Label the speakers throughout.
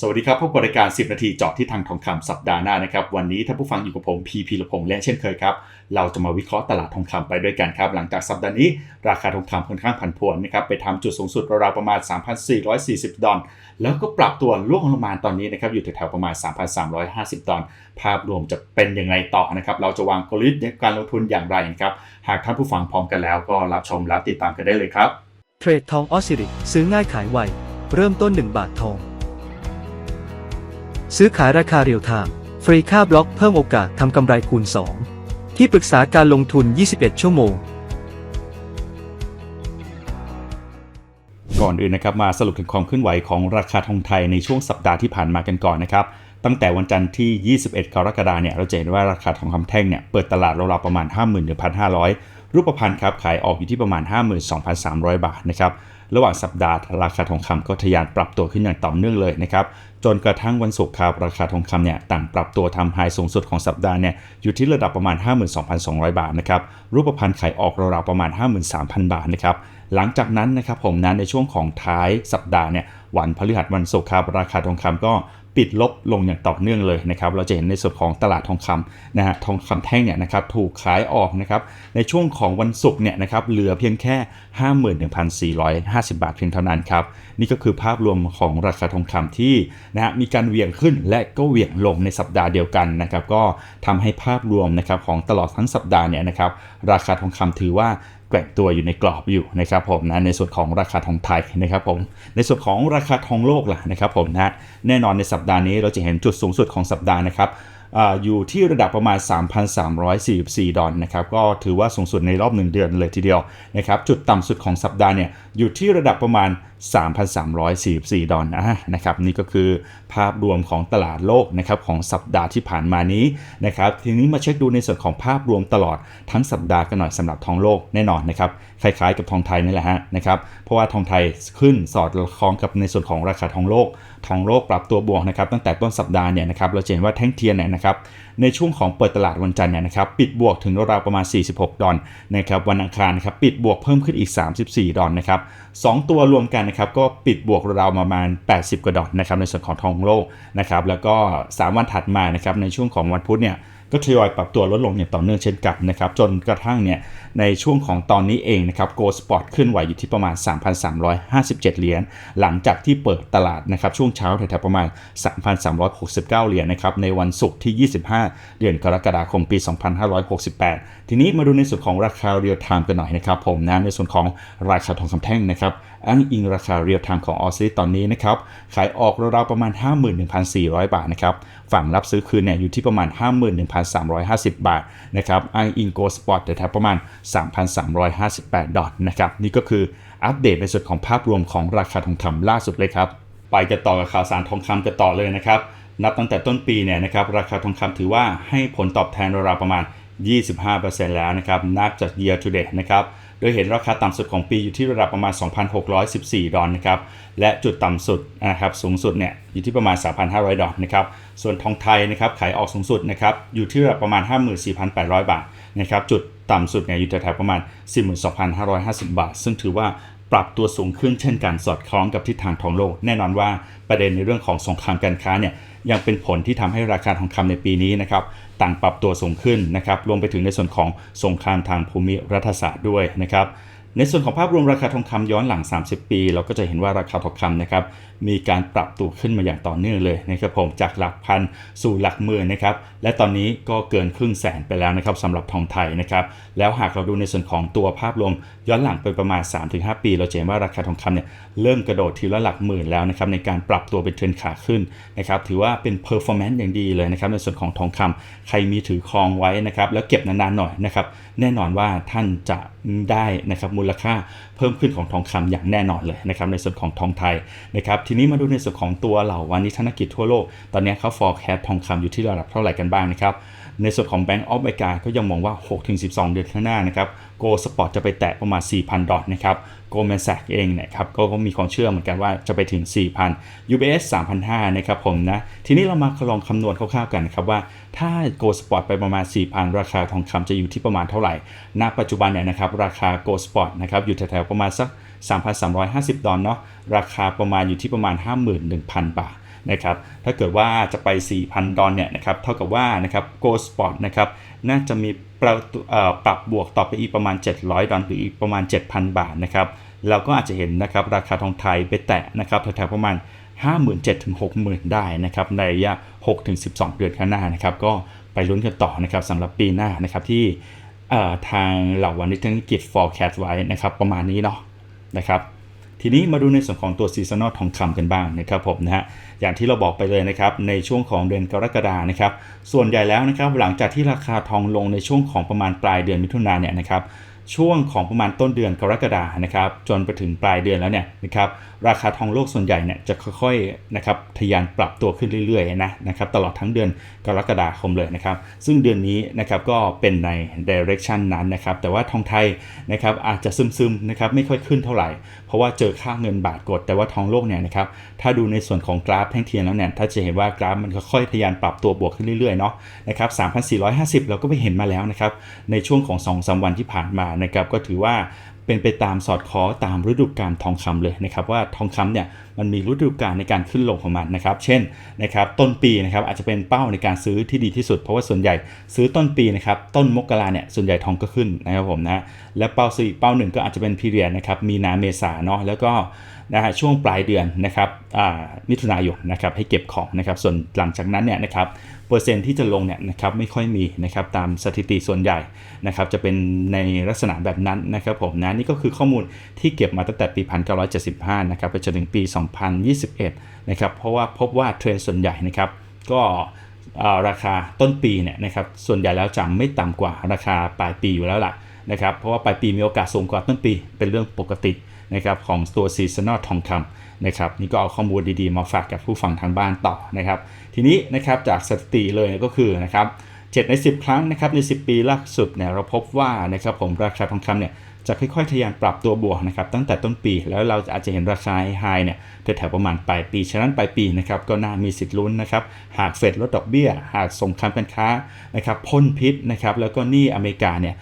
Speaker 1: สวัสดีครับ พบกับรายการ 10 นาทีเจาะที่ทางทองคำสัปดาห์หน้านะครับ วันนี้ท่านผู้ฟังอยู่กับผมพีพีละพงษ์และเช่นเคยครับ เราจะมาวิเคราะห์ตลาดทองคำไปด้วยกันครับ หลังจากสัปดาห์นี้ ราคาทองคำค่อนข้างผันผวนนะครับไปทำจุดสูงสุดราวๆประมาณ 3,440 ดอลแล้วก็ปรับตัวล่วงลงมาตอนนี้นะครับอยู่แถวๆประมาณ 3,350 ดอลภาพรวมจะเป็นยังไงต่อนะครับเราจะวางกลยุทธ์ในการลงทุนอย่างไรครับหากท่านผู้ฟังพร้อมกันแล้วก็รับชมและติดตามกันได้เลยครับ
Speaker 2: เทรดทองออสซิริซื้อง่ายขายไวเริ่มต้น 1 บาททอง ซื้อขายราคาเรียลไทม์ฟรีค่าบล็อกเพิ่มโอกาสทำกำไรคูณ 2 ที่ปรึกษาการลงทุน 21 ชั่วโมง
Speaker 1: ก่อนอื่นนะครับมาสรุปถึงความเคลื่อนไหวของราคาทองไทยในช่วงสัปดาห์ที่ผ่านมากันก่อนนะครับตั้งแต่วันจันทร์ที่ 21 กรกฎาคมเนี่ยเราจะเห็นว่าราคาทองคำแท่งเนี่ยเปิดตลาดราวๆประมาณ 51,500 รูปพรรณครับขายออกอยู่ที่ประมาณ 52,300 บาทนะครับ ระหว่างสัปดาห์ราคาทองคำก็ทะยานปรับตัวขึ้นอย่างต่อเนื่องเลยนะครับจนกระทั่งวันศุกร์ครับราคาทองคำเนี่ยต่างปรับตัวทำไฮสูงสุดของสัปดาห์เนี่ยอยู่ที่ระดับประมาณ 52,200 บาทนะครับรูปพรรณขายออกราวๆประมาณ 53,000 บาทนะครับหลังจากนั้นนะครับผมนั้นในช่วงของท้ายสัปดาห์เนี่ยวันพฤหัสวันศุกร์ครับราคาทองคำก็ ปิดลบลงอย่างต่อเนื่องเลยนะครับ เราจะเห็นในส่วนของตลาดทองคำนะฮะทองคำแท่งเนี่ยนะครับถูกขายออกนะครับในช่วงของวันศุกร์เนี่ยนะครับเหลือเพียงแค่ 51,450 บาทเพียงเท่านั้นครับนี่ก็คือภาพรวมของราคาทองคำที่นะฮะมีการเวียงขึ้นและก็เวียงลงในสัปดาห์เดียวกันนะครับก็ทำให้ภาพรวมนะครับของตลอดทั้งสัปดาห์เนี่ยนะครับราคาทองคำถือว่า แกว่งตัวอยู่ในกรอบอยู่นะครับผมนะในส่วนของราคาทองไทยนะครับผมในส่วนของราคาทองโลกล่ะนะครับผมนะแน่นอนในสัปดาห์นี้เราจะเห็นจุดสูงสุดของสัปดาห์นะครับอยู่ที่ระดับประมาณ 3,344 ดอลนะครับ ก็ถือว่าสูงสุดในรอบ 1 เดือนเลยทีเดียวนะครับ จุดต่ำสุดของสัปดาห์เนี่ยอยู่ที่ระดับประมาณ 3,344 ดอลนะนะครับนี่ก็คือภาพรวมของตลาดโลกนะครับของสัปดาห์ที่ผ่านมานี้นะครับทีนี้มาเช็คดูในส่วนของภาพรวมตลอดทั้งสัปดาห์กันหน่อยสำหรับทองโลกแน่นอนนะครับคล้ายๆกับทองไทยนี่แหละฮะนะครับเพราะว่าทองไทยขึ้นสอดคล้องกับในส่วนของราคาทองโลก ทองโลกปรับตัวบวกนะครับตั้งแต่ต้นสัปดาห์เนี่ยนะครับเราเห็นว่าแท่งเทียนเนี่ยนะครับในช่วงของเปิดตลาดวันจันทร์เนี่ยนะครับปิดบวกถึงราวประมาณ 46 ดอลนะครับวันอังคารนะครับปิดบวกเพิ่มขึ้นอีก 34 ดอลนะครับสองตัวรวมกันนะครับก็ปิดบวกราวประมาณ 80 กว่าดอลนะครับในส่วนของทองโลกนะครับแล้วก็ 3 วันถัดมานะครับในช่วงของวันพุธเนี่ย ก็ทยอยปรับตัวลดลงอย่างต่อเนื่องเช่นกันนะครับจนกระทั่งเนี่ยในช่วงของตอนนี้เองนะครับโกลสปอร์ตขึ้นไหวอยู่ที่ประมาณ 3,357 เหรียญหลังจากที่เปิดตลาดนะครับช่วงเช้าแถวๆประมาณ 3,369 เหรียญนะครับในวันศุกร์ที่ 25 เดือนกรกฎาคมปี 2568 ทีนี้มาดูในส่วนของราคาเรียลไทม์กันหน่อยนะครับผมนะในส่วนของราคาทองคำแท่งนะครับ อ้างอิงราคาเรียลไทม์ของออสซิตอนนี้นะครับขายออกราวๆประมาณ 51,400 บาทนะครับฝั่งรับซื้อคืนเนี่ยอยู่ที่ประมาณ 51,350 บาทนะครับอ้างอิงโกลสปอร์ตแถวประมาณ 3,358 ดอลนะครับนี่ก็คืออัปเดตในส่วนของภาพรวมของราคาทองคำล่าสุดเลยครับไปกันต่อกับข่าวสารทองคำกันต่อเลยนะครับนับตั้งแต่ต้นปีเนี่ยนะครับราคาทองคำถือว่าให้ผลตอบแทนราวๆประมาณ 25%แล้วนะครับนับจาก year to date นะครับ ดยเห็นราคาต่ำสุดของปีอยู่ที่ระดับประมาณ 2,614 ดอลนะครับ และจุดต่ำสุดนะครับสูงสุดเนี่ยอยู่ที่ประมาณ 3,500 ดอลนะครับ ส่วนทองไทยนะครับขายออกสูงสุดนะครับอยู่ที่ระดับประมาณ 54,800 บาทนะครับ จุดต่ำสุดเนี่ยอยู่แถวๆประมาณ 42,550 บาท ซึ่งถือว่า ปรับตัวสูงขึ้นเช่นกันสอดคล้องกับทิศทางทองโลก แน่นอนว่าประเด็นในเรื่องของสงครามการค้าเนี่ยยังเป็นผลที่ทำให้ราคาทองคำในปีนี้นะครับต่างปรับตัวสูงขึ้นนะครับรวมไปถึงในส่วนของสงครามทางภูมิรัฐศาสตร์ด้วยนะครับ ในส่วนของภาพรวมราคาทองคำย้อนหลัง 30 ปี เราก็จะเห็นว่าราคาทองคำนะครับมีการปรับตัวขึ้นมาอย่างต่อเนื่องเลยนะครับผมจากหลักพันสู่หลักหมื่นนะครับและตอนนี้ก็เกินครึ่งแสนไปแล้วนะครับสำหรับทองไทยนะครับแล้วหากเราดูในส่วนของตัวภาพรวมย้อนหลังไปประมาณ 3-5 ปี เราจะเห็นว่าราคาทองคำเนี่ยเริ่มกระโดดทีละหลักหมื่นแล้วนะครับในการปรับตัวเป็นเทรนขาขึ้นนะครับถือว่าเป็นเพอร์ฟอร์แมนซ์อย่างดีเลยนะครับในส่วนของทองคำใครมีถือครองไว้นะครับแล้วเก็บนานๆหน่อยนะครับแน่นอนว่าท่านจะได้นะครับมูลค่าเพิ่มขึ้นของทองคำอย่างแน่นอนเลยนะครับในส่วนของทองไทยนะครับทีนี้มาดูในส่วนของตัวเหล่าวันนี้ธนกิจทั่วโลก ตอนนี้เขา forecast ทองคำอยู่ที่ระดับเท่าไหร่กันบ้างนะครับในส่วนของ Bank of America ก็ยังมองว่า 6-12 เดือนข้างหน้านะครับโกสปอร์ตจะไปแตะประมาณ 4,000 ดอลลาร์นะครับ Goldman Sachs เองนะครับก็มีความเชื่อเหมือนกันว่าจะไปถึง 4,000 UBS 3,500นะครับผมนะ ทีนี้เรามาลองคำนวณคร่าวๆกันนะครับว่าถ้า Go Spot ไปประมาณ 4,000 ราคาทองคำจะอยู่ที่ประมาณเท่าไหร่ ณ ปัจจุบันเนี่ยนะครับราคา Go Spot นะครับอยู่แถวๆประมาณสัก 3,350 ดอลเนาะราคาประมาณอยู่ที่ประมาณ 51,000 บาทนะครับถ้าเกิดว่าจะไป 4,000 ดอลเนี่ยนะครับเท่ากับว่านะครับ Go Spot นะครับน่าจะมีปรับปรับบวกต่อไปอีกประมาณ 700 ดอลหรืออีกประมาณ 7,000 บาทนะครับ เราก็อาจจะเห็นนะครับราคาทองไทยไปแตะนะครับแถวๆประมาณ 57,000ถึง60,000 ได้นะครับในระยะ6ถึง12 เดือนข้างหน้านะครับก็ไปลุ้นกันต่อนะครับสำหรับปีหน้านะครับที่ทางเหล่าวันนิทนกิจ forecast ไว้นะครับประมาณนี้เนาะนะครับทีนี้มาดูในส่วนของตัวซีซันอลทองคำกันบ้างนะครับผมนะฮะอย่างที่เราบอกไปเลยนะครับในช่วงของเดือนกรกฎานะครับส่วนใหญ่แล้วนะครับหลังจากที่ราคาทองลงในช่วงของประมาณปลายเดือนมิถุนายนเนี่ยนะครับ ช่วงของประมาณต้นเดือนกรกฎานะครับจนไปถึงปลายเดือนแล้วเนี่ยนะครับราคาทองโลกส่วนใหญ่เนี่ยจะค่อยๆนะครับทะยานปรับตัวขึ้นเรื่อยๆนะนะครับตลอดทั้งเดือนกรกฎาคมเลยนะครับซึ่งเดือนนี้นะครับก็เป็นใน direction นั้นนะครับแต่ว่าทองไทยนะครับอาจจะซึมๆนะครับไม่ค่อยขึ้นเท่าไหร่ เพราะว่าเจอค่าเงินบาทกด แต่ว่าทองโลกเนี่ยนะครับถ้าดูในส่วนของกราฟแท่งเทียนแล้วเนี่ยถ้าจะเห็นว่ากราฟมันค่อยๆทะยานปรับตัวบวกขึ้นเรื่อยๆเนาะนะครับ3,450 เราก็ไปเห็นมาแล้วนะครับในช่วงของ2อสวันที่ผ่านมานะครับก็ถือว่าเป็นไปตามสอดคล้องตามฤดูกาลทองคำเลยนะครับว่าทองคำเนี่ยมันมีฤดูกาลในการขึ้นลงของมันนะครับเช่นนะครับต้นปีนะครับอาจจะเป็นเป้าในการซื้อที่ดีที่สุด เพราะว่าส่วนใหญ่ซื้อต้นปีนะครับต้นมกราเนี่ยส่วนใหญ่ทองก็ขึ้นนะครับผมนะและเป้าซื้ออีกเป้าหนึ่งก็อาจจะเป็นพีเรียดนะครับมีนาเมษาเนาะแล้วก็ นะฮะช่วงปลายเดือนนะครับอ่ามิถุนายนนะครับให้เก็บของนะครับส่วนหลังจากนั้นเนี่ยนะครับเปอร์เซ็นที่จะลงเนี่ยนะครับไม่ค่อยมีนะครับตามสถิติส่วนใหญ่นะครับจะเป็นในลักษณะแบบนั้นนะครับผมนะนี่ก็คือข้อมูลที่เก็บมาตั้งแต่ปี 1975 นะครับไปจนถึงปี 2021 นะครับเพราะว่าพบว่าเทรนด์ส่วนใหญ่นะครับก็ราคาต้นปีเนี่ยนะครับส่วนใหญ่แล้วจะไม่ต่ำกว่าราคาปลายปีอยู่แล้วล่ะนะครับเพราะว่าปลายปีมีโอกาสสูงกว่าต้นปีเป็นเรื่องปกติ นะครับของตัวซีซันอลทองคำนะครับนี่ก็เอาข้อมูลดีๆ มาฝากกับผู้ฟังทางบ้านต่อนะครับทีนี้นะครับจากสถิติเลยก็คือนะครับ7ใน 10 ครั้งนะครับใน 10 ปีล่าสุดเนี่ยเราพบว่านะครับผมราคาทองคำเนี่ยจะค่อยๆทะยานปรับตัวบวกนะครับตั้งแต่ต้นปีแล้วเราอาจจะเห็นราคาไฮเนี่ยแถวๆประมาณปลายปี ฉะนั้นปลายปีนะครับก็น่ามีสิทธิ์ลุ้นนะครับหากเฟดลดดอกเบี้ย หากสงครามการค้านะครับพ่นพิษนะครับแล้วก็หนี้อเมริกาเนี่ย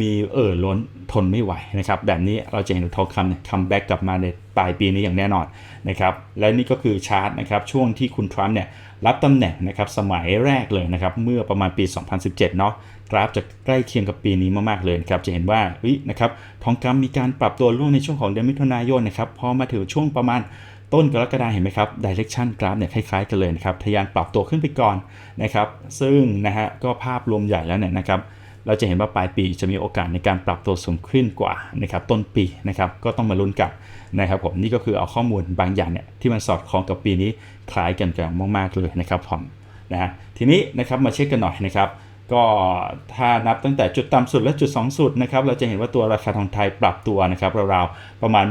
Speaker 1: มีเอ่อล้นทนไม่ไหวนะครับแบบนี้เราจะเห็นทองคำเนี่ยคัมแบ็กกลับมาในปลายปีนี้อย่างแน่นอนนะครับและนี่ก็คือชาร์ตนะครับช่วงที่คุณทรัมป์เนี่ยรับตำแหน่งนะครับสมัยแรกเลยนะครับเมื่อประมาณปี 2017 เนาะกราฟจะใกล้เคียงกับปีนี้มากๆเลยครับจะเห็นว่าเฮ้ยนะครับทองคำมีการปรับตัวร่วงในช่วงของเดือนมิถุนายนนะครับพอมาถึงช่วงประมาณต้นกรกฎาเห็นไหมครับดิเรกชันกราฟเนี่ยคล้ายๆกันเลยนะครับทะยานปรับตัวขึ้นไปก่อนนะครับซึ่งนะฮะก็ภาพรวมใหญ่แล้วเนี่ยนะครับ เราจะเห็นว่าปลายปีจะมีโอกาสในการปรับตัวสูงขึ้นกว่านะครับต้นปีนะครับก็ต้องมาลุ้นกันนะครับผมนี่ก็คือเอาข้อมูลบางอย่างเนี่ยที่มันสอดคล้องกับปีนี้คล้ายกันกันมากๆเลยนะครับผมนะฮะทีนี้นะครับมาเช็คกันหน่อยนะครับก็ถ้านับตั้งแต่จุดต่ำสุดและจุดสูงสุดนะครับเราจะเห็นว่าตัวราคาทองไทยปรับตัวนะครับราวๆประมาณ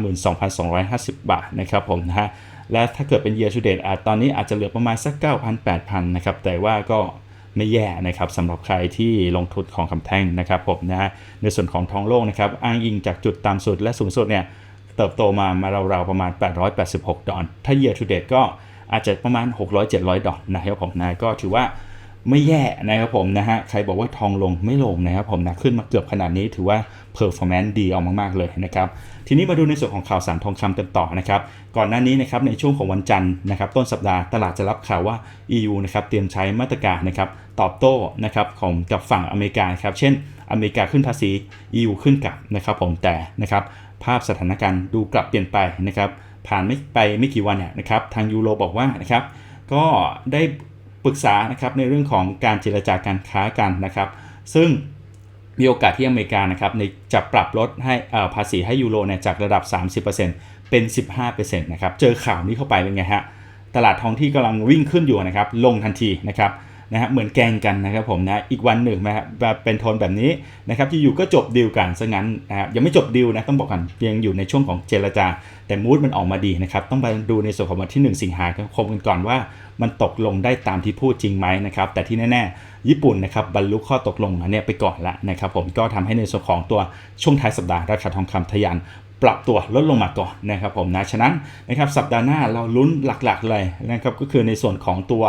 Speaker 1: 12,250 บาทนะครับผมนะฮะและถ้าเกิดเป็น year to date อาจตอนนี้อาจจะเหลือประมาณสัก 9,000 8,000 นะครับ แต่ว่าก็ ไม่แย่นะครับสำหรับใครที่ลงทุนของคำแท่งนะครับผมนะในส่วนของทองโลกนะครับอ้างอิงจากจุดต่ำสุดและสูงสุดเนี่ยเติบโตมามาราวๆประมาณ 886 ดอลถ้า year to date ก็อาจจะประมาณ 600-700 ดอลนะครับผมนะก็ถือว่า ไม่แย่นะครับผมนะฮะ ใครบอกว่าทองลงไม่ลงนะครับผมนะขึ้นมาเกือบขนาดนี้ถือว่า performance ดีเอามากๆเลยนะครับ ทีนี้มาดูในส่วนของข่าวสารทองคำกันต่อนะครับ ก่อนหน้านี้นะครับในช่วงของวันจันทร์นะครับต้นสัปดาห์ตลาดจะรับข่าวว่า EU นะครับเตรียมใช้มาตรการนะครับตอบโต้นะครับของกับฝั่งอเมริกาครับ เช่น อเมริกาขึ้นภาษี EU ขึ้นกลับนะครับผมแต่นะครับภาพสถานการณ์ดูกลับเปลี่ยนไปนะครับผ่านไม่ไปไม่กี่วันเนี่ยนะครับทางยูโรบอกว่านะครับก็ได้ ปรึกษานะครับในเรื่องของการเจรจาการค้ากันนะครับ ซึ่งมีโอกาสที่อเมริกานะครับในจะปรับลดให้ภาษีให้ยูโรเนี่ยจากระดับ 30%เป็น 15%นะครับ เจอข่าวนี้เข้าไปเป็นไงฮะ ตลาดทองที่กำลังวิ่งขึ้นอยู่นะครับ ลงทันทีนะครับ นะฮะเหมือนแกงกันนะครับผมนะอีกวันหนึ่งนะครับแบบเป็นโทนแบบนี้นะครับที่อยู่ก็จบดีลกันซะงั้นนะครับยังไม่จบดีลนะต้องบอกกันยังอยู่ในช่วงของเจรจา แต่มูดมันออกมาดีนะครับต้องไปดูในส่วนของวันที่ 1 สิงหาคมกันก่อนว่า มันตกลงได้ตามที่พูดจริงไหมนะครับแต่ที่แน่ๆ ญี่ปุ่นนะครับบรรลุข้อตกลงอันเนี้ยไปก่อนละนะครับผมก็ทำให้ในส่วนของตัวช่วงท้ายสัปดาห์ราคาทองคำทะยานปรับตัวลดลงมาก่อนนะครับผมนะ ฉะนั้นนะครับสัปดาห์หน้าเราลุ้นหลักๆเลยนะครับก็คือในส่วนของตัว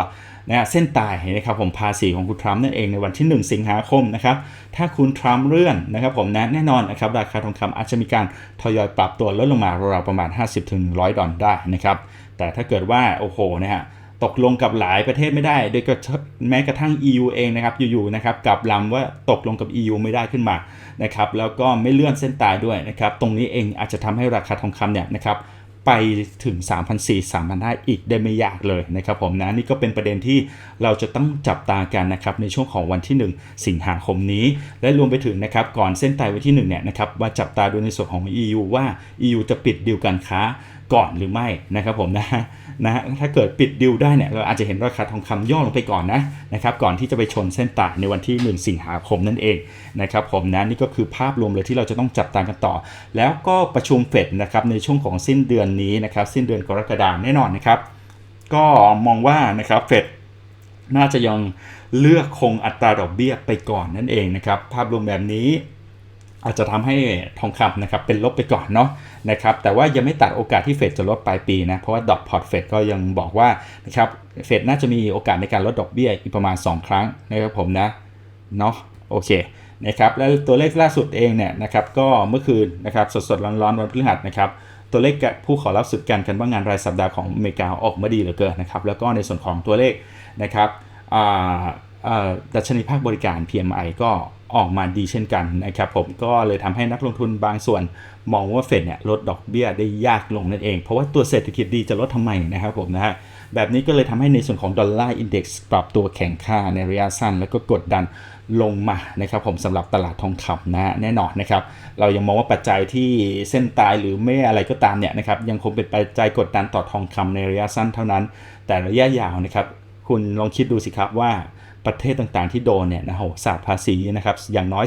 Speaker 1: นะเส้นตายนะครับผมภาษีของคุณทรัมป์นั่นเองในวันที่ 1 สิงหาคมนะครับถ้าคุณทรัมป์เลื่อนนะครับผมนะแน่นอนนะครับราคาทองคำอาจจะมีการทยอยปรับตัวลดลงมาราวๆประมาณ 50-100 ดอลลาร์ได้นะครับแต่ถ้าเกิดว่าโอ้โหนะฮะตกลงกับหลายประเทศไม่ได้โดยกระทั่งแม้กระทั่ง EU เองนะครับอยู่ๆนะครับกลับลำว่าตกลงกับ EU ไม่ได้ขึ้นมานะครับแล้วก็ไม่เลื่อนเส้นตายด้วยนะครับตรงนี้เองอาจจะทำให้ราคาทองคำเนี่ยนะครับ ไปถึง 3,400 3,500อีกได้ไม่ยากเลยนะครับผมนะนี่ก็เป็นประเด็นที่เราจะต้องจับตากันนะครับในช่วงของวันที่ 1 สิงหาคมนี้ และรวมไปถึงนะครับก่อนเส้นตายวันที่1เนี่ยนะครับว่าจับตาดูในส่วนของ EU ว่า EU จะปิดดีลการค้าก่อนหรือไม่นะครับผมนะนะฮะถ้าเกิดปิดดีลได้เนี่ยเราอาจจะเห็นราคาทองคำย่อลงไปก่อนนะนะครับก่อนที่จะไปชนเส้นตายในวันที่ 1 สิงหาคมนั่นเองนะครับผมนะนี่ก็คือภาพรวมเลยที่เราจะต้องจับตามกันต่อ แล้วก็ประชุมเฟดนะครับในช่วงของสิ้นเดือนนี้นะครับสิ้นเดือนกรกฎาคมแน่นอนนะครับ ก็มองว่านะครับเฟดน่าจะยังเลือกคงอัตราดอกเบี้ยไปก่อนนั่นเองนะครับภาพรวมแบบนี้อาจจะทำให้ทองคำนะครับเป็นลบไปก่อนเนาะ นะครับแต่ว่ายังไม่ตัดโอกาสที่เฟดจะลดปลายปีนะเพราะว่าดอกพอร์ตเฟดก็ยังบอกว่านะครับเฟดน่าจะมีโอกาสในการลดดอกเบี้ยอีกประมาณ 2 ครั้งนะครับผมนะเนาะโอเคนะครับแล้วตัวเลขล่าสุดเองเนี่ยนะครับก็เมื่อคืนนะครับสดๆร้อนๆวันพฤหัสนะครับตัวเลขผู้ขอรับสิทธิการกันว่างงานรายสัปดาห์ของอเมริกาออกมาดีเหลือเกินนะครับแล้วก็ในส่วนของตัวเลขนะครับอ่าอ่าดัชนีภาคบริการ PMI ก็ ออกมาดีเช่นกันนะครับผมก็เลยทำให้นักลงทุนบางส่วนมองว่าเฟดเนี่ยลดดอกเบี้ยได้ยากลงนั่นเอง เพราะว่าตัวเศรษฐกิจดีจะลดทำไมนะครับผมนะฮะแบบนี้ก็เลยทำให้ในส่วนของดอลลาร์อินเด็กซ์ปรับตัวแข็งค่าในระยะสั้น แล้วก็กดดันลงมานะครับผมสำหรับตลาดทองคำนะฮะแน่นอนนะครับเรายังมองว่าปัจจัยที่เส้นตายหรือไม่อะไรก็ตามเนี่ยนะครับยังคงเป็นปัจจัยกดดันต่อทองคำในระยะสั้นเท่านั้น แต่ระยะยาวนะครับคุณลองคิดดูสิครับว่า ประเทศต่างๆที่โดนเนี่ยนะโหศาสตร์ภาษีนะครับอย่างน้อย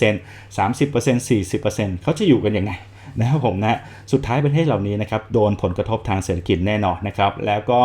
Speaker 1: 15% 30% 40%เขาจะอยู่กันยังไงนะครับผมนะสุดท้ายประเทศเหล่านี้นะครับโดนผลกระทบทางเศรษฐกิจแน่นอนนะครับแล้วก็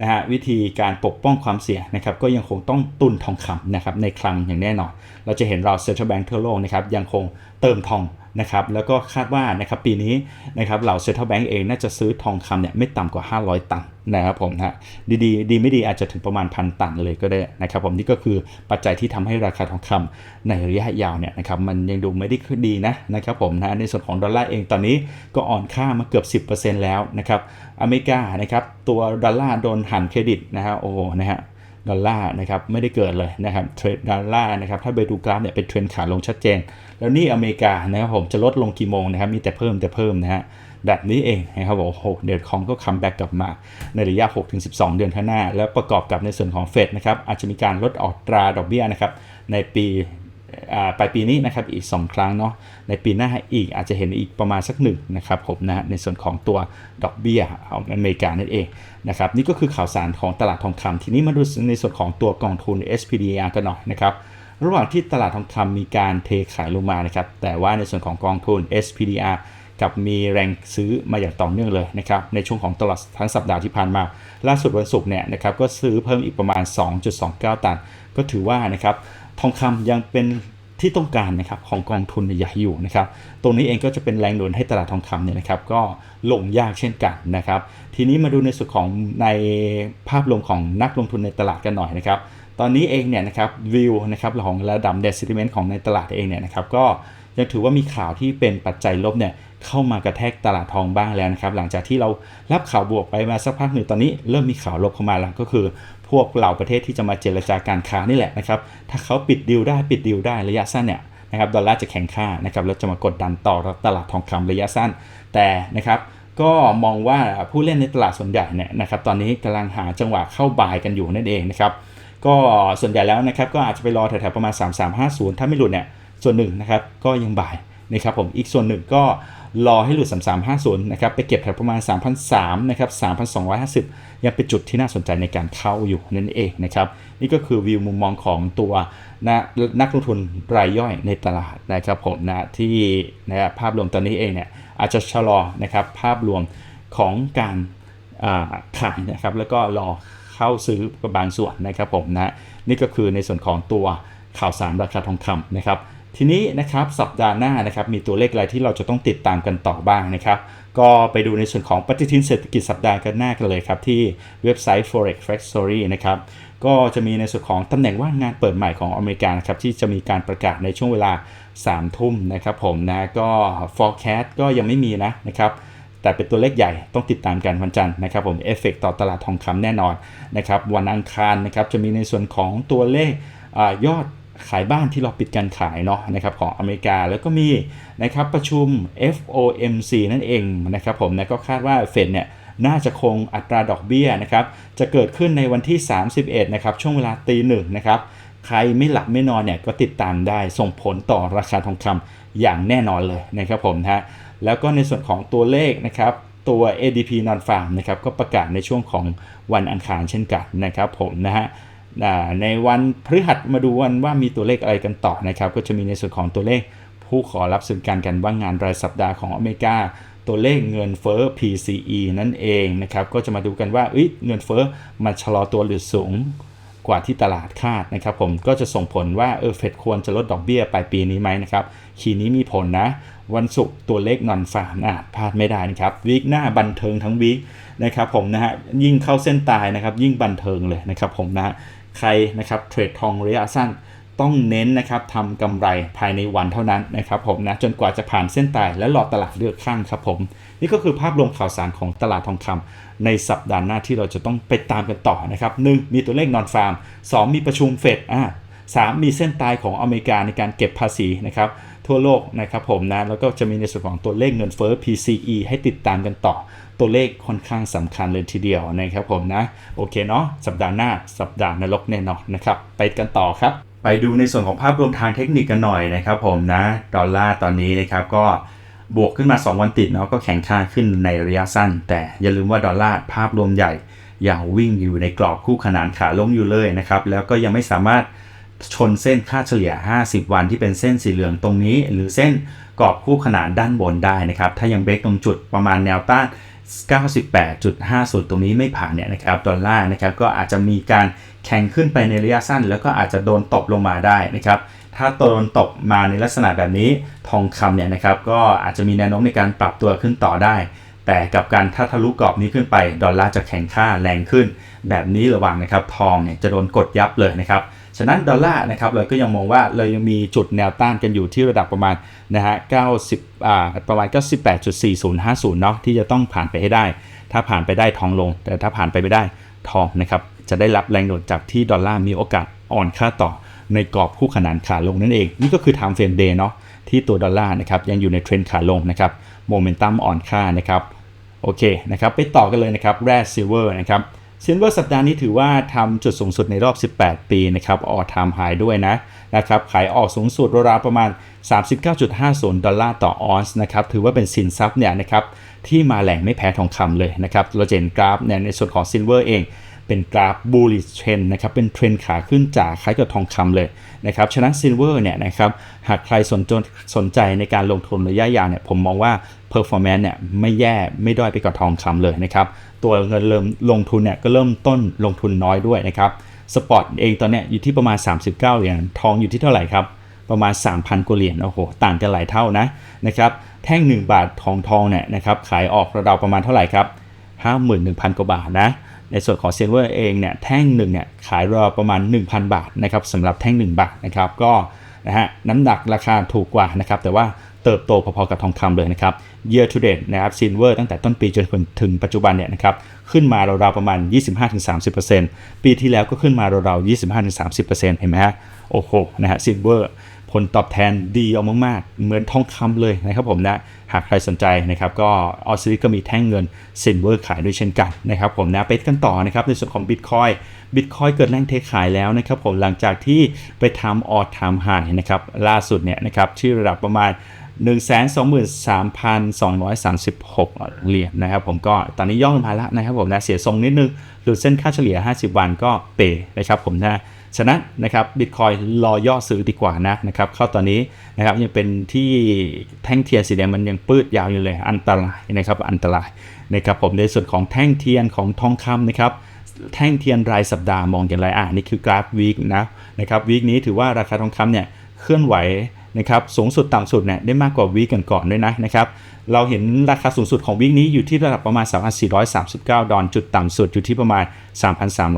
Speaker 1: นะฮะวิธีการปกป้องความเสี่ยงนะครับก็ยังคงต้องตุนทองคำนะครับในคลังอย่างแน่นอน เราจะเห็นเราเซ็นทรัลแบงก์ทั่วโลกนะครับยังคงเติมทอง นะครับแล้วก็คาดว่านะครับปีนี้นะครับเหล่าเซ็นทรัลแบงก์เองน่าจะซื้อทองคำเนี่ยไม่ต่ำกว่า 500 ตันนะครับผมนะฮะดีดีดีไม่ดีอาจจะถึงประมาณพันตันเลยก็ได้นะครับผมนี่ก็คือปัจจัยที่ทำให้ราคาทองคำในระยะยาวเนี่ยนะครับมันยังดูไม่ได้ขึ้นดีนะนะครับผมนะในส่วนของดอลลาร์เองตอนนี้ก็อ่อนค่ามาเกือบ 10%แล้วนะครับอเมริกานะครับตัวดอลลาร์โดนหันเครดิตนะฮะโอ้นะฮะดอลลาร์นะครับไม่ได้เกิดเลยนะครับเทรดดอลลาร์นะครับถ้าไปดูกราฟเนี่ยเป็นเทรนขาลงชัดเจน แล้วนี่อเมริกานะครับผมจะลดลงกี่โมงนะครับมีแต่เพิ่มแต่เพิ่มนะฮะแบบนี้เองนะครับบอกโอ้โหเดดคองก็คัมแบ็กกลับมาในระยะ 6-12 เดือนข้างหน้า แล้วประกอบกับในส่วนของเฟดนะครับอาจจะมีการลดอัตราดอกเบี้ยนะครับในปีปลายปีนี้นะครับอีก 2 ครั้งเนาะในปีหน้าอีกอาจจะเห็นอีกประมาณสักหนึ่งนะครับผมนะในส่วนของตัวดอกเบี้ยของอเมริกานั่นเองนะครับนี่ก็คือข่าวสารของตลาดทองคำทีนี้มาดูในส่วนของตัวกองทุน SPDR กันหน่อยนะครับ ระหว่างที่ตลาดทองคำมีการเทขายลงมานะครับ แต่ว่าในส่วนของกองทุน SPDR กับมีแรงซื้อมาอย่างต่อเนื่องเลยนะครับ ในช่วงของตลอดทั้งสัปดาห์ที่ผ่านมา ล่าสุดวันศุกร์เนี่ยนะครับก็ซื้อเพิ่มอีกประมาณ 2.29 ตัน ก็ถือว่านะครับทองคำยังเป็นที่ต้องการนะครับของกองทุนใหญ่อยู่นะครับ ตรงนี้เองก็จะเป็นแรงหนุนให้ตลาดทองคำเนี่ยนะครับ ก็ลงยากเช่นกันนะครับ ทีนี้มาดูในส่วนของในภาพรวมของนักลงทุนในตลาดกันหน่อยนะครับ ตอนนี้เองเนี่ยนะครับวิวนะครับของระดับเดซิ t เมนต์ของในตลาดเองเนี่ยนะครับก็ยังถือว่ามีข่าวที่เป็นปัจจัยลบเนี่ยเข้ามากระแทกตลาดทองบ้างแล้วนะครับ หลังจากที่เรารับข่าวบวกไปมาสักพักหนึ่งตอนนี้เริ่มมีข่าวลบเข้ามาแล้วก็คือ พวกเหล่าประเทศที่จะมาเจรจาการค้านี่แหละนะครับถ้าเขาปิดดีลได้ปิดดีลได้ระยะสั้นเนี่ยนะครับดอลลาร์จะแข็งค่านะครับแล้วจะมากดดันต่อตลาดทองคำระยะสั้น แต่นะครับก็มองว่าผู้เล่นในตลาดส่วนใหญ่เนี่ยนะครับตอนนี้กำลังหาจังหวะเข้าบายกันอยู่นั่นเองนะครับ ก็ส่วนใหญ่แล้วนะครับก็อาจจะไปรอแถวๆประมาณ 3350 ถ้าไม่หลุดเนี่ยส่วนหนึ่งนะครับก็ยังบ่ายนะครับผมอีกส่วนหนึ่งก็รอให้หลุด 3350 นะครับ ไปเก็บแถวประมาณ3,300นะครับ 3,250 ยังเป็นจุดที่น่าสนใจในการเข้าอยู่นั่นเองนะครับ นี่ก็คือวิวมุมมองของตัวนะนักลงทุนรายย่อยในตลาดนะครับผมนะที่นะภาพรวมตอนนี้เองเนี่ยอาจจะชะลอนะครับภาพรวมของการขายนะครับแล้วก็รอ เข้าซื้อบางส่วนนะครับผมนะนี่ก็คือในส่วนของตัวข่าวสารราคาทองคำนะครับทีนี้นะครับสัปดาห์หน้านะครับมีตัวเลขอะไรที่เราจะต้องติดตามกันต่อบ้างนะครับก็ไปดูในส่วนของปฏิทินเศรษฐกิจสัปดาห์กันหน้ากันเลยครับที่เว็บไซต์ forex factory นะครับก็จะมีในส่วนของตำแหน่งว่างงานเปิดใหม่ของอเมริกานะครับที่จะมีการประกาศในช่วงเวลา3ทุ่มนะครับผมนะก็ forecast ก็ยังไม่มีนะนะครับ แต่เป็นตัวเลขใหญ่ต้องติดตามกันวันจันทร์นะครับผมเอฟเฟกต่อตลาดทองคำแน่นอนนะครับวันอังคารนะครับจะมีในส่วนของตัวเลขอยอดขายบ้านที่เราปิดการขายเนาะนะครับของอเมริกาแล้วก็มีนะครับประชุม FOMC นั่นเองนะครับผมนะก็คาดว่าเฟดเนี่ยน่าจะคงอัตราดอกเบี้ยนะครับจะเกิดขึ้นในวันที่ 31นะครับช่วงเวลาตีหนึ่งนะครับใครไม่หลับไม่นอนเนี่ยก็ติดตามได้ส่งผลต่อราคาทองคำอย่างแน่นอนเลยนะครับผมนะฮะ แล้วก็ในส่วนของตัวเลขนะครับตัว ADP non farm นะครับก็ประกาศในช่วงของวันอังคารเช่นกันนะครับผมนะฮะในวันพฤหัสมาดูวันว่ามีตัวเลขอะไรกันต่อนะครับก็จะมีในส่วนของตัวเลขผู้ขอรับสินการกันว่างงานรายสัปดาห์ของอเมริกา ตัวเลขเงินเฟ้อ PCE นั่นเองนะครับก็จะมาดูกันว่าเอ้ยเงินเฟ้อมันชะลอตัวหรือสูงกว่าที่ตลาดคาดนะครับผมก็จะส่งผลว่าเออเฟดควรจะลดดอกเบี้ยปลายปีนี้ไหมนะครับคีย์นี้มีผลนะ วันศุกร์ตัวเลขนอนฟาร์มอะพลาดไม่ได้นะครับวีคหน้าบันเทิงทั้งวีคนะครับผมนะฮะยิ่งเข้าเส้นตายนะครับยิ่งบันเทิงเลยนะครับผมนะฮะใครนะครับเทรดทองระยะสั้นต้องเน้นนะครับทำกำไรภายในวันเท่านั้นนะครับผมนะจนกว่าจะผ่านเส้นตายและรอตลาดเลือกข้างครับผม นี่ก็คือภาพรวมข่าวสารของตลาดทองคำในสัปดาห์หน้าที่เราจะต้องไปตามกันต่อนะครับหนึ่งมีตัวเลขนอนฟาร์มสองมีประชุมเฟดอ่าสามมีเส้นตายของอเมริกาในการเก็บภาษีนะครับ ทั่วโลกนะครับผมนะแล้วก็จะมีในส่วนของตัวเลขเงินเฟ้อ PCE ให้ติดตามกันต่อตัวเลขค่อนข้างสำคัญเลยทีเดียวนะครับผมนะ โอเคเนาะสัปดาห์หน้าสัปดาห์นรกแน่นอนนะครับ ไปกันต่อครับ ไปดูในส่วนของภาพรวมทางเทคนิคกันหน่อยนะครับผมนะ ดอลลาร์ตอนนี้นะครับก็บวกขึ้นมา 2 วันติดเนาะก็แข็งค่าขึ้นในระยะสั้น แต่อย่าลืมว่าดอลลาร์ภาพรวมใหญ่ยังวิ่งอยู่ในกรอบคู่ขนานขาลงอยู่เลยนะครับแล้วก็ยังไม่สามารถ ชนเส้นค่าเฉลี่ย 50 วันที่เป็นเส้นสีเหลืองตรงนี้ หรือเส้นกรอบคู่ขนานด้านบนได้นะครับ ถ้ายังเบรกตรงจุดประมาณแนวต้าน 98.50 ตรงนี้ไม่ผ่านเนี่ยนะครับดอลลาร์นะครับก็อาจจะมีการแข่งขึ้นไปในระยะสั้น แล้วก็อาจจะโดนตบลงมาได้นะครับถ้าโดนตบมาในลักษณะแบบนี้ทองคำเนี่ยนะครับก็อาจจะมีแนวโน้มในการปรับตัวขึ้นต่อได้แต่กับการถ้าทะลุกรอบนี้ขึ้นไป ดอลลาร์จะแข็งค่าแรงขึ้น แบบนี้ระวังนะครับทองเนี่ยจะโดนกดยับเลยนะครับ ฉะนั้นดอลลาร์นะครับเราก็ยังมองว่าเรายังมีจุดแนวต้านกันอยู่ที่ระดับประมาณนะฮะ90อ่าประมาณ 98.4050 เนาะที่จะต้องผ่านไปให้ได้ ถ้าผ่านไปได้ทองลง แต่ถ้าผ่านไปไม่ได้ทองนะครับจะได้รับแรงหนุนจากที่ดอลลาร์มีโอกาสอ่อนค่าต่อในกรอบคู่ขนานขาลงนั่นเอง นี่ก็คือ time frame day เนาะที่ตัวดอลลาร์นะครับยังอยู่ในเทรนด์ขาลงนะครับโมเมนตัมอ่อนค่านะครับโอเคนะครับไปต่อกันเลยนะครับแร่ซิลเวอร์นะครับ ซิลเวอร์สัปดาห์นี้ถือว่าทำจุดสูงสุดในรอบ 18 ปีนะครับออทามไฮด้วยนะนะครับขายออกสูงสุดราวประมาณ 39.50 ดอลลาร์ต่อออนซ์นะครับถือว่าเป็นสินทรัพย์เนี่ยนะครับที่มาแหล่งไม่แพ้ทองคำเลยนะครับเราเห็นกราฟเนี่ยในส่วนของซิลเวอร์เอง เป็นกราฟ bullish trend นะครับ เป็นเทรนขาขึ้นจากคล้ายกับทองคำเลยนะครับ ฉะนั้นซิลเวอร์เนี่ยนะครับ หากใครสนใจสนใจในการลงทุนระยะยาวเนี่ย ผมมองว่า performance เนี่ยไม่แย่ไม่ด้อยไปกว่าทองคำเลยนะครับ ตัวเงินเริ่มลงทุนเนี่ยก็เริ่มต้นลงทุนน้อยด้วยนะครับ สปอตเองตอนเนี้ยอยู่ที่ประมาณ 39 เหรียญ ทองอยู่ที่เท่าไหร่ครับประมาณ 3,000กว่าเหรียญโอ้โหต่างกันหลายเท่านะนะครับแท่ง 1 บาททองทองเนี่ยนะครับขายออกราวๆประมาณเท่าไหร่ครับ51,000 กว่าบาทนะ ในส่วนของเซนเวอร์เองเนี่ยแท่งหนึ่งเนี่ยขายราวประมาณ 1,000 บาทนะครับสำหรับแท่ง 1 บาทนะครับก็นะฮะน้ำหนักราคาถูกกว่านะครับแต่ว่าเติบโตพอๆกับทองคำเลยนะครับ year to date นะครับซินเวอร์ตั้งแต่ต้นปีจนถึงปัจจุบันเนี่ยนะครับขึ้นมาราวๆประมาณ 25-30%ปีที่แล้วก็ขึ้นมาราวๆ25-30%เห็นไหมฮะโอ้โหนะฮะซินเวอร์ ผลตอบแทนดีเอามากๆ เหมือนทองคำเลยนะครับผมนะ หากใครสนใจนะครับ ก็ออสซิลิก็มีแท่งเงินซินเวอร์ขายด้วยเช่นกันนะครับผมนะไปกันต่อนะครับในส่วนของบิตคอยบิตคอยเกิดแรงเทขายแล้วนะครับผมหลังจากที่ไปทำออททามไฮนะครับล่าสุดเนี่ยนะครับที่ระดับประมาณ123,236 เหรียญนะครับผมก็ตอนนี้ย่อลงมาแล้วนะครับผมนะเสียทรงนิดนึงหลุดเส้นค่าเฉลี่ย 50 วันก็เปนะครับผมนะ ฉะนั้นนะครับบิตคอยรอย่อซื้อดีกว่านะนะครับเข้าตอนนี้นะครับยังเป็นที่แท่งเทียนสีแดงมันยังปืดยาวอยู่เลยอันตรายนะครับอันตรายนะครับผมในส่วนของแท่งเทียนของทองคำนะครับแท่งเทียนรายสัปดาห์มองอย่างไรอ่านี่คือกราฟวีคนะนะครับวีคนี้ถือว่าราคาทองคำเนี่ยเคลื่อนไหว นะครับสูงสุดต่ำสุดเนี่ยได้มากกว่าวีคก่อนๆด้วยนะนะครับเราเห็นราคาสูงสุดของวีคนี้อยู่ที่ระดับประมาณ 3,439 ดอลจุดต่ำสุดอยู่ที่ประมาณ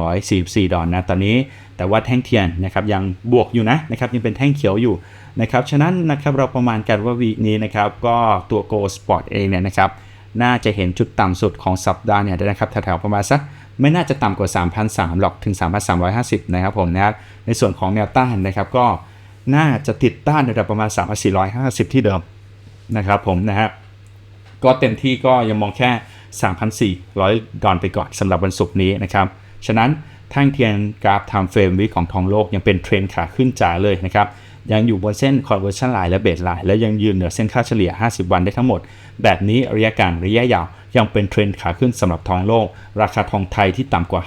Speaker 1: 3,344 ดอลนะตอนนี้แต่ว่าแท่งเทียนนะครับยังบวกอยู่นะนะครับยังเป็นแท่งเขียวอยู่นะครับฉะนั้นนะครับเราประมาณกันว่าวีคนี้นะครับก็ตัว Go Sport เองเนี่ยนะครับน่าจะเห็นจุดต่ำสุดของสัปดาห์เนี่ยนะครับแถวๆประมาณสักไม่น่าจะต่ำกว่า 3,300 หรอกถึง 3,350 นะครับผมนะครับในส่วนของแนวต้านนะครับก็ น่าจะติดต้านในระดับประมาณ 3,450 ที่เดิมนะครับผมนะฮะก็เต็มที่ก็ยังมองแค่ 3,400 ดอลลาร์ไปก่อนสำหรับวันศุกร์นี้นะครับ ฉะนั้นแท่งเทียนกราฟ time frame วิของทองโลกยังเป็นเทรนขาขึ้นจ๋าเลยนะครับ ยังอยู่บนเส้น conversion line และเบสไลน์และยังยืนเหนือเส้นค่าเฉลี่ย 50 วันได้ทั้งหมด แบบนี้ระยะกลางระยะยาว ยังเป็นเทรนขาขึ้นสำหรับทองโลก ราคาทองไทยที่ต่ำกว่า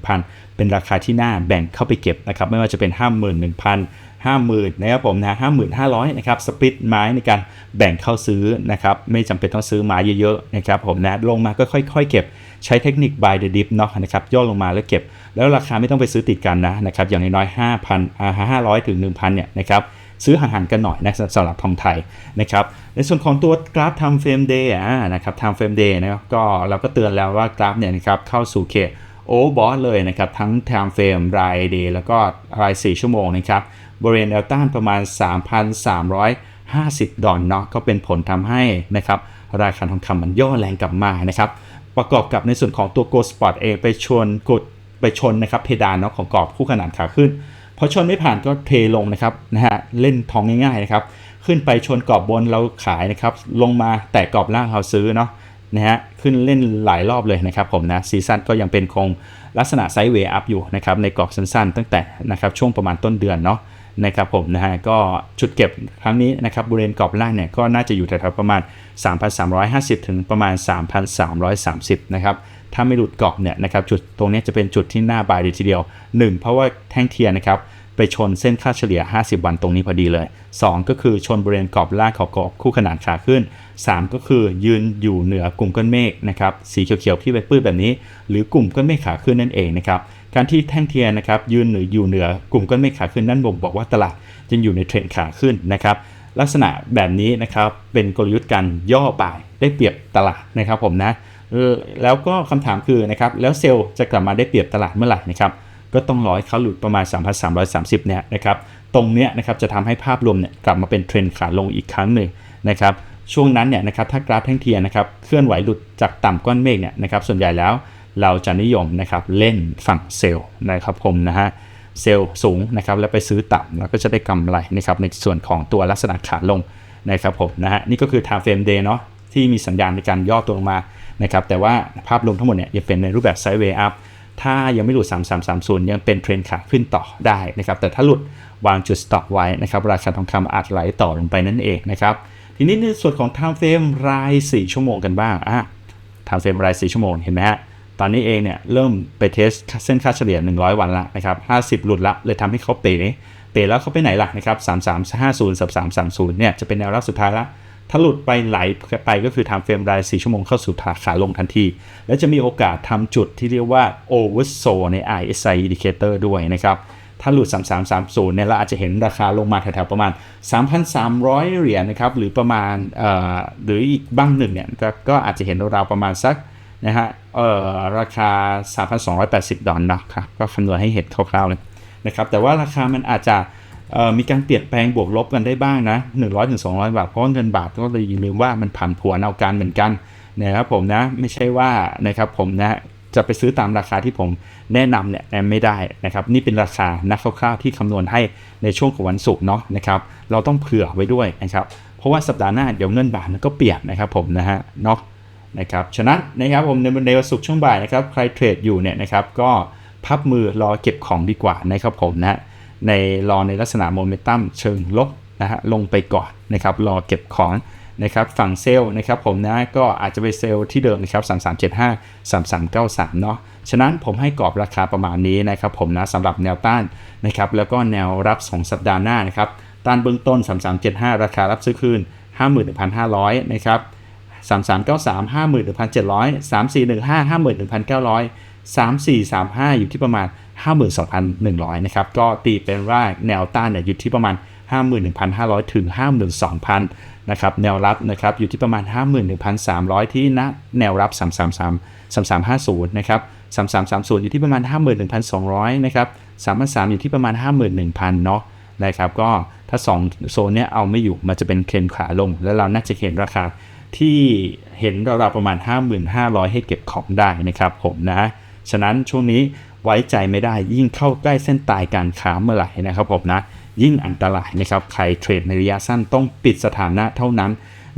Speaker 1: 51,000 เป็นราคาที่น่าแบ่งเข้าไปเก็บนะครับไม่ว่าจะเป็น 51,000 50,000นะครับผมนะ55,000นะครับสปริตไม้ในการแบ่งเข้าซื้อนะครับไม่จำเป็นต้องซื้อไม้เยอะๆนะครับผมนะลงมาก็ค่อยๆเก็บใช้เทคนิค buy the dip เนาะนะครับย่อลงมาแล้วเก็บ แล้วราคาไม่ต้องไปซื้อติดกันนะนะครับอย่างน้อยๆ5,000อ่า500 ถึง 1,000เนี่ยนะครับซื้อห่างๆกันหน่อยนะสำหรับทองไทยนะครับในส่วนของตัวกราฟ time frame day อ่านะครับ time frame day นะครับก็เราก็เตือนแล้วว่ากราฟเนี่ยนะครับเข้าสู่เขตโอ้บอสเลยนะครับทั้ง time frame ราย day แล้วก็ราย 4 ชั่วโมงนะครับ บริเวณแนวต้านประมาณ 3,350 ดอลลาร์เนาะก็เป็นผลทำให้นะครับราคาทองคำมันย่อแรงกลับมานะครับประกอบกับในส่วนของตัว Go Spot เองไปชนกดไปชนนะครับเพดานเนาะของกรอบคู่ขนานขาขึ้นพอชนไม่ผ่านก็เทลงนะครับนะฮะเล่นทองง่ายๆนะครับขึ้นไปชนกรอบบนเราขายนะครับลงมาแตะกรอบล่างเราซื้อเนาะนะฮะขึ้นเล่นหลายรอบเลยนะครับผมนะซีซั่นก็ยังเป็นคงลักษณะไซด์เวย์อัพอยู่นะครับในกรอบสั้นๆ ตั้งแต่นะครับช่วงประมาณต้นเดือนเนาะ นะครับผมนะฮะก็จุดเก็บครั้งนี้นะครับบริเวณกรอบล่างเนี่ยก็น่าจะอยู่แถวๆประมาณ 3,350 ถึงประมาณ 3,330 นะครับถ้าไม่หลุดกรอบเนี่ยนะครับจุดตรงนี้จะเป็นจุดที่น่าบายเลยทีเดียว 1 เพราะว่าแท่งเทียนนะครับไปชนเส้นค่าเฉลี่ย 50 วันตรงนี้พอดีเลย 2 ก็คือชนบริเวณกรอบล่างของกรอบคู่ขนานขาขึ้น 3 ก็คือยืนอยู่เหนือกลุ่มก้อนเมฆนะครับสีเขียวๆที่ไปปื้ดแบบนี้ หรือกลุ่มก้อนเมฆขาขึ้นนั่นเองนะครับ การที่แท่งเทียนนะครับยืนหรืออยู่เหนือกลุ่มก้อนเมฆขาขึ้นนั่นบ่งบอกว่าตลาดยังอยู่ในเทรนด์ขาขึ้นนะครับลักษณะแบบนี้นะครับเป็นกลยุทธ์การย่อบ่ายได้เปรียบตลาดนะครับผมนะแล้วก็คำถามคือนะครับแล้วเซลล์จะกลับมาได้เปรียบตลาดเมื่อไหร่นะครับก็ต้องรอให้เขาหลุดประมาณ 3,330เนี่ยนะครับตรงเนี้ยนะครับจะทำให้ภาพรวมเนี่ยกลับมาเป็นเทรนด์ขาลงอีกครั้งหนึ่งนะครับช่วงนั้นเนี่ยนะครับถ้ากราฟแท่งเทียนนะครับเคลื่อนไหวหลุดจากต่ำก้อนเมฆเนี่ยนะครับส่วนใหญ่แล้ว เราจะนิยมนะครับเล่นฝั่งเซลล์นะครับผมนะฮะเซลล์สูงนะครับแล้วไปซื้อต่ำแล้วก็จะได้กำไรนะครับในส่วนของตัวลักษณะขาลงนะครับผมนะฮะนี่ก็คือ time frame day เนาะที่มีสัญญาณในการย่อตัวลงมานะครับแต่ว่าภาพรวมทั้งหมดเนี่ยยังเป็นในรูปแบบไซด์เวย์อัพถ้ายังไม่หลุด 3330 ยังเป็นเทรนขาขึ้นต่อได้นะครับแต่ถ้าหลุดวางจุด stop ไว้นะครับราคาทองคำอาจไหลต่อลงไปนั่นเองนะครับทีนี้ในส่วนของ time frame ราย 4 ชั่วโมงกันบ้างอะ time frame ราย 4 ชั่วโมงเห็นไหมฮะ ตอนนี้เองเนี่ยเริ่มไปเทสเส้นค่าเฉลี่ย 100 วันละนะครับ50 หลุดละ เลยทำให้เขาเป๋เป๋แล้วเขาไปไหนล่ะนะครับ3350สับ330เนี่ยจะเป็นแนวรับสุดท้ายละถ้าหลุดไปไหลไปก็คือ time frame ราย 4 ชั่วโมงเข้าสู่ขาลงทันที และจะมีโอกาสทำจุดที่เรียกว่า oversold ใน RSI indicator ด้วยนะครับถ้าหลุด 3330 เนี่ยเราอาจจะเห็นราคาลงมาแถวๆประมาณ 3,300 เหรียญนะครับหรือประมาณเอ่อหรืออีกบ้างหนึ่งเนี่ยก็อาจจะเห็นราวประมาณสัก นะฮะเอ่อราคา 3,280 ดอลลาร์ครับก็คำนวณให้เห็นคร่าวๆเลยนะครับแต่ว่าราคามันอาจจะเอ่อมีการเปลี่ยนแปลงบวกลบกันได้บ้างนะ 100ถึง200บาท เพราะเงินบาทก็เลยอย่าลืมว่ามันผันผวนเอาการเหมือนกันนะครับผมนะไม่ใช่ว่านะครับผมนะจะไปซื้อตามราคาที่ผมแนะนำเนี่ยไม่ได้นะครับนี่เป็นราคานักคร่าวๆที่คำนวณให้ในช่วงของวันศุกร์เนาะนะครับเราต้องเผื่อไว้ด้วยนะครับเพราะว่าสัปดาห์หน้าเดี๋ยวเงินบาทมันก็เปลี่ยนนะครับผมนะฮะเนาะ นะครับฉะนั้นนะครับผมในในวันศุกร์ช่วงบ่ายนะครับใครเทรดอยู่เนี่ยนะครับก็พับมือรอเก็บของดีกว่านะครับผมนะในรอในลักษณะโมเมนตัมเชิงลบนะฮะลงไปก่อนนะครับรอเก็บของนะครับฝั่งเซลล์นะครับผมนะก็อาจจะไปเซลล์ที่เดิมนะครับ 3375 3393 เนาะฉะนั้นผมให้กรอบราคาประมาณนี้นะครับผมนะสำหรับแนวต้านนะครับแล้วก็แนวรับ 2 สัปดาห์หน้านะครับต้านเบื้องต้น 3375 ราคารับซื้อคืน 51,500 นะครับ สามสามเก้าสามห้าหมื่นหนึ่งพันเจ็ดร้อยสามสี่หนึ่งห้าห้าหมื่นหนึ่งพันเก้าร้อยสามสี่สามห้าอยู่ที่ประมาณห้าหมื่นสองพันหนึ่งร้อยนะครับ ก็ตีเป็นว่าแนวต้านเนี่ยอยู่ที่ประมาณห้าหมื่นหนึ่งพันห้าร้อยถึงห้าหมื่นสองพันนะครับ แนวรับนะครับอยู่ที่ประมาณห้าหมื่นหนึ่งพันสามร้อยที่ณแนวรับสามสามสามสามสามห้าศูนย์นะครับสามสามสามศูนย์อยู่ที่ประมาณห้าหมื่นหนึ่งพันสองร้อยนะครับสามพันสามอยู่ที่ประมาณห้าหมื่นหนึ่งพันเนาะนะครับ ก็ถ้า 2 โซนเนี้ยเอาไม่อยู่มันจะเป็นเทรนขาลง แล้วเราน่าจะเห็นราคา ที่เห็นราวๆประมาณ 5,500 ให้เก็บของได้นะครับผมนะ ฉะนั้นช่วงนี้ไว้ใจไม่ได้ยิ่งเข้าใกล้เส้นตายการค้าเมื่อไหร่นะครับผมนะ ยิ่งอันตรายนะครับ ใครเทรดในระยะสั้นต้องปิดสถานะเท่านั้น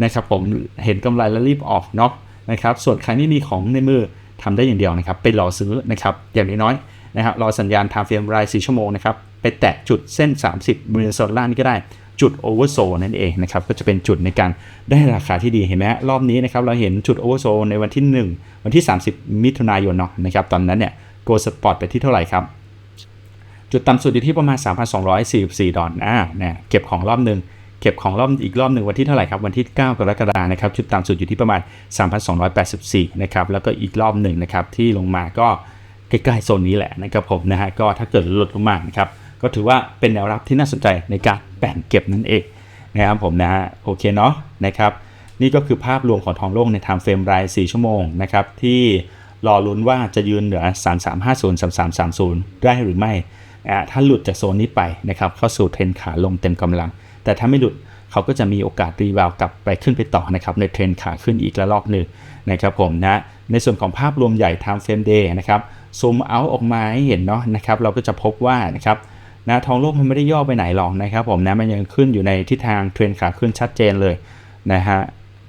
Speaker 1: นะครับผมเห็นกำไรแล้วรีบออกเนาะนะครับส่วนใครไม่มีของในมือทำได้อย่างเดียวนะครับไปรอซื้อนะครับอย่างน้อยๆนะครับรอสัญญาณ time frame ราย 4 ชั่วโมงนะครับ แตะจุดเส้น 30บริเวณโซล่านี่ก็ได้จุดโอเวอร์โซนั่นเองนะครับก็จะเป็นจุดในการได้ราคาที่ดีเห็นไหมรอบนี้นะครับเราเห็นจุดโอเวอร์โซในวันที่ 1 วันที่ 30 มิถุนายนเนาะนะครับตอนนั้นเนี่ยโกลสปอร์ตไปที่เท่าไหร่ครับ จุดต่ำสุดอยู่ที่ประมาณ 3,244 ดอลลาร์อ่าเนี่ยเก็บของรอบหนึ่งเก็บของรอบอีกรอบหนึ่งวันที่เท่าไหร่ครับ วันที่ 9 กรกฎาคมนะครับจุดต่ำสุดอยู่ที่ประมาณ 3,284 นะครับแล้วก็อีกรอบหนึ่งนะครับที่ลงมาก็ใกล้ๆโซนนี้แหละนะครับผมนะฮะก็ถ้าเกิดลดลงมานะครับ ก็ถือว่าเป็นแนวรับที่น่าสนใจในการแบ่งเก็บนั่นเองนะครับผมนะฮะโอเคเนาะนะครับนี่ก็คือภาพรวมของทองโลกในไทม์เฟรมราย 4 ชั่วโมงนะครับที่รอลุ้นว่าจะยืนเหนือ 3350 3330 ได้หรือไม่อ่าถ้าหลุดจากโซนนี้ไปนะครับเข้าสู่เทรนขาลงเต็มกำลัง แต่ถ้าไม่หลุดเขาก็จะมีโอกาสรีบาวกลับไปขึ้นไปต่อนะครับในเทรนขาขึ้นอีกระลอกหนึ่งนะครับผมนะในส่วนของภาพรวมใหญ่ Time Frame Day นะครับซูมเอาออกมาให้เห็นเนาะนะครับเราก็จะพบว่านะครับ นะทองโลกมันไม่ได้ย่อไปไหนหรอกนะครับผมนะมันยังขึ้นอยู่ในทิศทางเทรนขาขึ้นชัดเจนเลยนะฮะ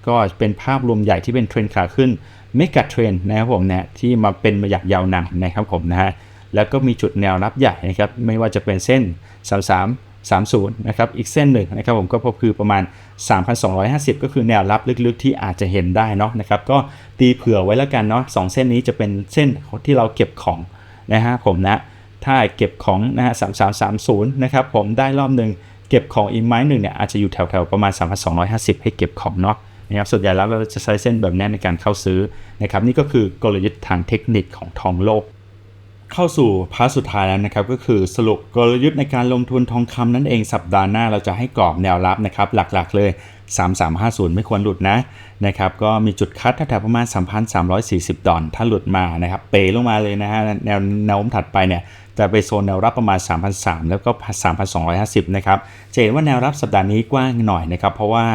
Speaker 1: ก็เป็นภาพรวมใหญ่ที่เป็นเทรนขาขึ้นเมกะเทรนนะครับผมเนี่ยที่มาเป็นมาอยางยาวนานนะครับผมนะฮะแล้วก็มีจุดแนวรับใหญ่นะครับไม่ว่าจะเป็นเส้น 33 30นะครับอีกเส้นหนึ่งนะครับผมก็พบคือประมาณ 3,250 ก็คือแนวรับลึกๆที่อาจจะเห็นได้เนาะนะครับก็ตีเผื่อไว้แล้วกันเนาะสองเส้นนี้จะเป็นเส้นที่เราเก็บของนะฮะผมนะ ถ้าเก็บของนะฮะ3330นย์นะครับผมได้รอบหนึ่งเก็บของอีกไม้หนึ่งเนี่ยอาจจะอยู่แถวๆประมาณ 3,250 ให้เก็บของเนาะนะครับส่วนใหญ่แล้วเราจะใช้เส้นแบบนี้ในการเข้าซื้อนะครับนี่ก็คือกลยุทธ์ทางเทคนิคของทองโลก เข้าสู่พาร์ทสุดท้ายแล้วนะครับก็คือสรุปกลยุทธ์ในการลงทุนทองคำนั่นเองสัปดาห์หน้าเราจะให้กรอบแนวรับนะครับหลักๆเลย 3350 ไม่ควรหลุดนะ นะครับก็มีจุดคัดแถวๆประมาณ 3,340 ดอลถ้าหลุดมานะครับเปลงมาเลยนะฮะแนวแนวโน้มถัดไปเนี่ยจะไปโซนแนวรับประมาณ 3,300 แล้วก็ 3,250 นะครับจะเห็นว่าแนวรับสัปดาห์นี้กว้างหน่อยนะครับ เพราะว่า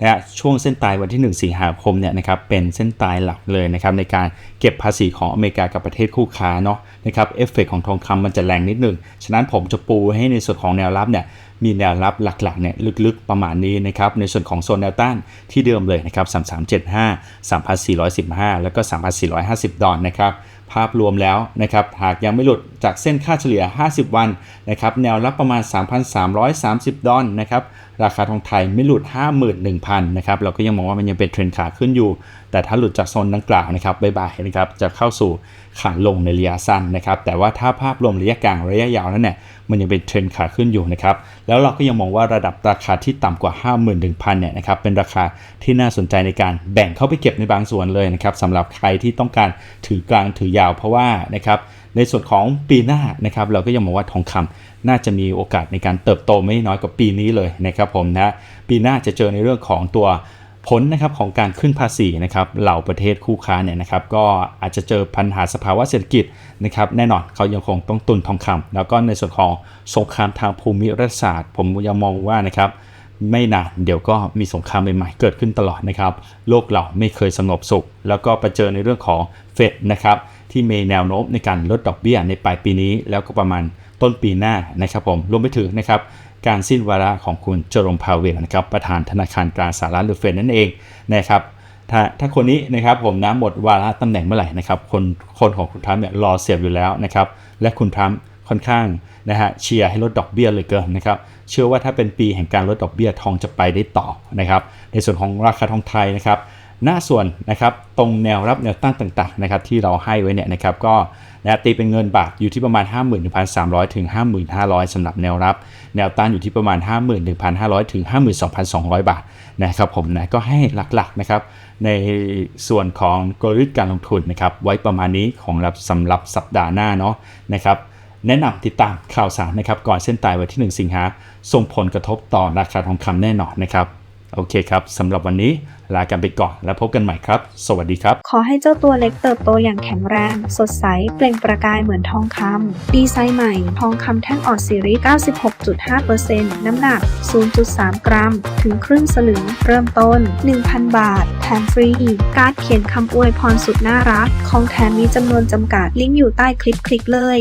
Speaker 1: นะฮะช่วงเส้นตายวันที่ 1 สิงหาคมเนี่ยนะครับเป็นเส้นตายหลักเลยนะครับในการเก็บภาษีของอเมริกากับประเทศคู่ค้าเนาะนะครับเอฟเฟกของทองคำมันจะแรงนิดหนึ่ง ฉะนั้นผมจะปูให้ในส่วนของแนวรับเนี่ย มีแนวรับหลักๆเนี่ยลึกๆประมาณนี้นะครับในส่วนของโซนแนวต้านที่เดิมเลยนะครับ 3375 3415 แล้วก็ 3450 ดอลนะครับภาพรวมแล้วนะครับหากยังไม่หลุด จากเส้นค่าเฉลี่ย 50 วันนะครับแนวรับประมาณ 3,330 ดอลนะครับราคาทองไทยไม่หลุด 51,000นะครับเราก็ยังมองว่ามันยังเป็นเทรนขาขึ้นอยู่ แต่ถ้าหลุดจากโซนดังกล่าวนะครับบายบายนะครับจะเข้าสู่ขาลงในระยะสั้นนะครับแต่ว่าถ้าภาพรวมระยะกลางระยะยาวนั้นเนี่ยมันยังเป็นเทรนขาขึ้นอยู่นะครับแล้วเราก็ยังมองว่าระดับราคาที่ต่ำกว่า 51,000เนี่ยนะครับเป็นราคาที่น่าสนใจในการแบ่งเข้าไปเก็บในบางส่วนเลยนะครับสำหรับใครที่ต้องการถือกลางถือยาวเพราะว่านะครับ ในส่วนของปีหน้านะครับเราก็ยังมองว่าทองคำน่าจะมีโอกาสในการเติบโตไม่น้อยกว่าปีนี้เลยนะครับผมนะปีหน้าจะเจอในเรื่องของตัวผลนะครับของการขึ้นภาษีนะครับเหล่าประเทศคู่ค้าเนี่ยนะครับก็อาจจะเจอปัญหาสภาวะเศรษฐกิจนะครับแน่นอนเขายังคงต้องตุนทองคำแล้วก็ในส่วนของสงครามทางภูมิรัฐศาสตร์ ผมยังมองว่านะครับไม่นานเดี๋ยวก็มีสงครามใหม่ๆเกิดขึ้นตลอดนะครับ โลกเราไม่เคยสงบสุข แล้วก็ไปเจอในเรื่องของเฟดนะครับ ที่มีแนวโน้มในการลดดอกเบี้ยในปลายปีนี้แล้วก็ประมาณต้นปีหน้านะครับผมรวมไปถึงนะครับการสิ้นวาระของคุณเจอร์มพาวเวลนะครับประธานธนาคารกลางสหรัฐหรือเฟดนั่นเองนะครับถ้าถ้าคนนี้นะครับผมนะหมดวาระตำแหน่งเมื่อไหร่นะครับคนคนของคุณทรัมป์เนี่ยรอเสียบอยู่แล้วนะครับและคุณทรัมป์ค่อนข้างนะฮะเชียร์ให้ลดดอกเบี้ยเลยเกินนะครับเชื่อว่าถ้าเป็นปีแห่งการลดดอกเบี้ยทองจะไปได้ต่อนะครับในส่วนของราคาทองไทยนะครับ หน้าส่วนนะครับตรงแนวรับแนวต้านต่างๆนะครับที่เราให้ไว้เนี่ยนะครับก็นะตีเป็นเงินบาทอยู่ที่ประมาณ 51,300 ถึง52,500สำหรับแนวรับ แนวต้านอยู่ที่ประมาณ 51,500 ถึง 52,200 บาทนะครับผมนะก็ให้หลักๆนะครับในส่วนของกลยุทธ์การลงทุนนะครับไว้ประมาณนี้ของรับสำหรับสัปดาห์หน้าเนาะนะครับแนะนำติดตามข่าวสารนะครับก่อนเส้นตายวันที่ 1 สิงหาส่งผลกระทบต่อราคาทองคำแน่นอนนะครับโอเคครับสำหรับวันนี้ ลากันไปก่อนแล้วพบกันใหม่ครับ สวัสดีครับ
Speaker 3: ขอให้เจ้าตัวเล็กเติบโตอย่างแข็งแรง สดใส เปล่งประกายเหมือนทองคำดีไซน์ใหม่ ทองคำแท่งออดซีรีส์96.5%น้ำหนัก 0.3 กรัม ถึงครึ่งสลึง เริ่มต้น 1,000 บาท แถมฟรีอีก การ์ดเขียนคำอวยพรสุดน่ารัก ของแถมมีจำนวนจำกัด ลิงก์อยู่ใต้คลิปคลิกเลย